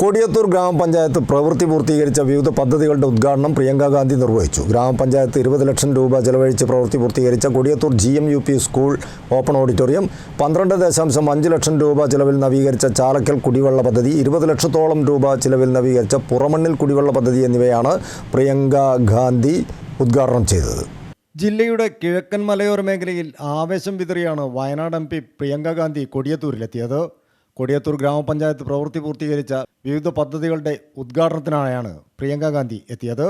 കൊടിയത്തൂർ ഗ്രാമപഞ്ചായത്ത് പ്രവൃത്തി പൂർത്തീകരിച്ച വിവിധ പദ്ധതികളുടെ ഉദ്ഘാടനം പ്രിയങ്ക ഗാന്ധി നിർവഹിച്ചു. ഗ്രാമപഞ്ചായത്ത് ഇരുപത് ലക്ഷം രൂപ ചെലവഴിച്ച് പ്രവൃത്തി പൂർത്തീകരിച്ച Kodiyathur G M U P school open auditorium പന്ത്രണ്ട് ദശാംശം അഞ്ച് ലക്ഷം രൂപ ചെലവിൽ നവീകരിച്ച ചാലക്കൽ കുടിവെള്ള പദ്ധതി ഇരുപത് ലക്ഷത്തോളം രൂപ ചെലവിൽ നവീകരിച്ച പുറമണ്ണിൽ കുടിവെള്ള പദ്ധതി എന്നിവയാണ് പ്രിയങ്ക ഗാന്ധി ഉദ്ഘാടനം ചെയ്തത്. ജില്ലയുടെ കിഴക്കൻ മലയോര മേഖലയിൽ ആവേശം വിതറിയാണ് വയനാട് എം പി പ്രിയങ്ക ഗാന്ധി കൊടിയത്തൂരിലെത്തിയത്. കൊടിയത്തൂർ ഗ്രാമപഞ്ചായത്ത് പ്രവൃത്തി പൂർത്തീകരിച്ച വിവിധ പദ്ധതികളുടെ ഉദ്ഘാടനത്തിനായാണ് പ്രിയങ്ക ഗാന്ധി എത്തിയത്.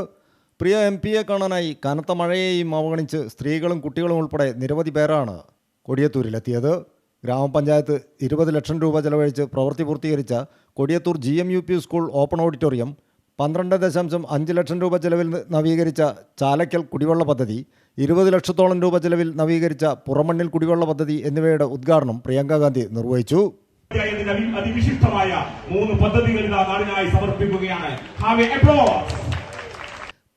പ്രിയ എം പിയെ കാണാനായി കനത്ത മഴയെയും അവഗണിച്ച് സ്ത്രീകളും കുട്ടികളും ഉൾപ്പെടെ നിരവധി പേരാണ് കൊടിയത്തൂരിലെത്തിയത്. ഗ്രാമപഞ്ചായത്ത് ഇരുപത് ലക്ഷം രൂപ ചെലവഴിച്ച് പ്രവൃത്തി പൂർത്തീകരിച്ച Kodiyathur G M U P school open auditorium പന്ത്രണ്ട് ദശാംശം അഞ്ച് ലക്ഷം രൂപ ചെലവിൽ നവീകരിച്ച ചാലക്കൽ കുടിവെള്ള പദ്ധതി ഇരുപത് ലക്ഷത്തോളം രൂപ ചെലവിൽ നവീകരിച്ച പുറമണ്ണിൽ കുടിവെള്ള പദ്ധതി എന്നിവയുടെ ഉദ്ഘാടനം പ്രിയങ്കാഗാന്ധി നിർവഹിച്ചു. അതിവിശിഷ്ടമായ മൂന്ന് പദ്ധതികൾ ഇതാ നാടിനായി സമർപ്പിക്കുകയാണ്.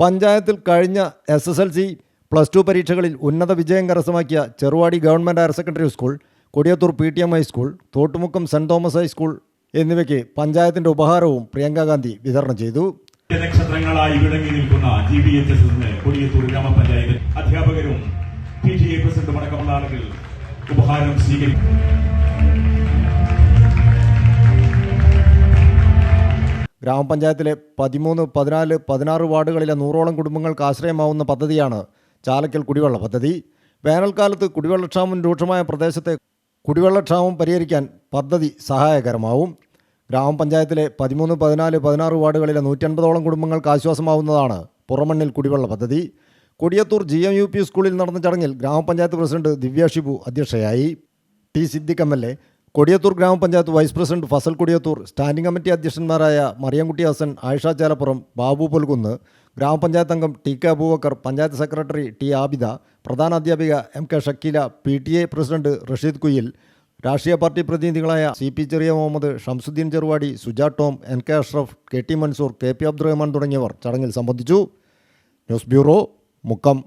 പഞ്ചായത്തിൽ കഴിഞ്ഞ S S L C plus two പരീക്ഷകളിൽ ഉന്നത വിജയം കരസ്ഥമാക്കിയ Cheruvadi government higher secondary school Kodiyathur P T M high school Thottumukkam saint Thomas high school എന്നിവയ്ക്ക് പഞ്ചായത്തിന്റെ ഉപഹാരവും പ്രിയങ്ക ഗാന്ധി വിതരണം ചെയ്തു. നക്ഷത്രങ്ങളായി വിളങ്ങി നിൽക്കുന്ന G B H S Kodiyathur ഗ്രാമപഞ്ചായത്ത് അധ്യാപകരും പി ടി എ പ്രസിഡന്റും അടക്കമുള്ള ആളുകൾ ഉപഹാരം സ്വീകരിക്കും. ഗ്രാമപഞ്ചായത്തിലെ പതിമൂന്ന് പതിനാല് പതിനാറ് വാർഡുകളിലെ നൂറോളം കുടുംബങ്ങൾക്ക് ആശ്രയമാവുന്ന പദ്ധതിയാണ് ചാലക്കൽ കുടിവെള്ള പദ്ധതി. വേനൽക്കാലത്ത് കുടിവെള്ളക്ഷാമം രൂക്ഷമായ പ്രദേശത്തെ കുടിവെള്ളക്ഷാമം പരിഹരിക്കാൻ പദ്ധതി സഹായകരമാവും. ഗ്രാമപഞ്ചായത്തിലെ പതിമൂന്ന് പതിനാല് പതിനാറ് വാർഡുകളിലെ നൂറ്റൻപതോളം കുടുംബങ്ങൾക്ക് ആശ്വാസമാവുന്നതാണ് പുറമണ്ണിൽ കുടിവെള്ള പദ്ധതി. Kodiyathur G M U P സ്കൂളിൽ നടന്ന ചടങ്ങിൽ ഗ്രാമപഞ്ചായത്ത് പ്രസിഡന്റ് ദിവ്യാഷിബു അധ്യക്ഷയായി. T Siddique M L A Kodiyathur ഗ്രാമപഞ്ചായത്ത് vice president Fazal Kodiyathur standing committee അധ്യക്ഷന്മാരായ Mariyamkutty Hassan Ayisha Chalappuram Babu Polkunnu ഗ്രാമപഞ്ചായത്ത് അംഗം T K Abubacker panchayat secretary T Abida പ്രധാന അധ്യാപിക M K Shakeela P T A president Rasheed Kuyil രാഷ്ട്രീയ party പ്രതിനിധികളായ C P Cheriya Muhammad Shamsuddin Cheruvadi Suja Tom N K Ashraf K T Mansoor K P Abdurahman തുടങ്ങിയവർ ചടങ്ങിൽ സംബന്ധിച്ചു. News bureau Mukkam.